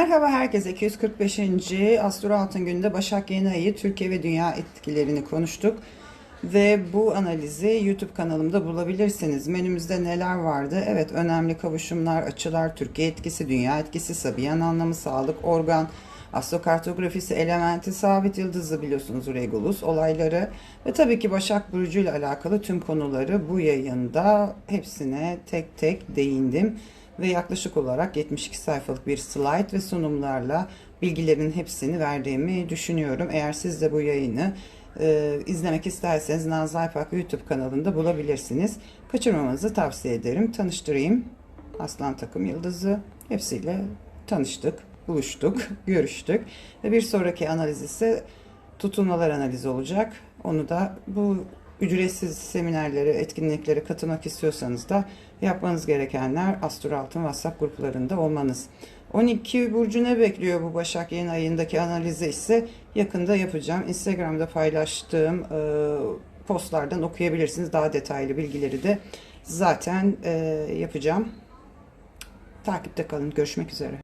Merhaba herkese. 245. Astro Altın Günü'nde Başak Yeni Ayı Türkiye ve Dünya etkilerini konuştuk. Ve bu analizi YouTube kanalımda bulabilirsiniz. Menümüzde neler vardı? Evet önemli kavuşumlar, açılar, Türkiye etkisi, dünya etkisi, Sabiyan anlamı, sağlık, organ, astrokartografisi, elementi, sabit yıldızı biliyorsunuz Regulus olayları ve tabii ki Başak Burcu ile alakalı tüm konuları bu yayında hepsine tek tek değindim ve yaklaşık olarak 72 sayfalık bir slide ve sunumlarla bilgilerin hepsini verdiğimi düşünüyorum. Eğer siz de bu yayını e, izlemek isterseniz Nazlı Aypak YouTube kanalında bulabilirsiniz. Kaçırmamanızı tavsiye ederim. Tanıştırayım. Aslan Takım Yıldızı. Hepsiyle tanıştık, buluştuk, görüştük. Ve bir sonraki analiz ise tutulmalar analizi olacak. Onu da bu ücretsiz seminerlere, etkinliklere katılmak istiyorsanız da yapmanız gerekenler Astro Altın WhatsApp gruplarında olmanız. 12 burcu ne bekliyor bu Başak yeni ayındaki analizi ise yakında yapacağım. Instagram'da paylaştığım e, postlardan okuyabilirsiniz. Daha detaylı bilgileri de zaten e, yapacağım. Takipte kalın. Görüşmek üzere.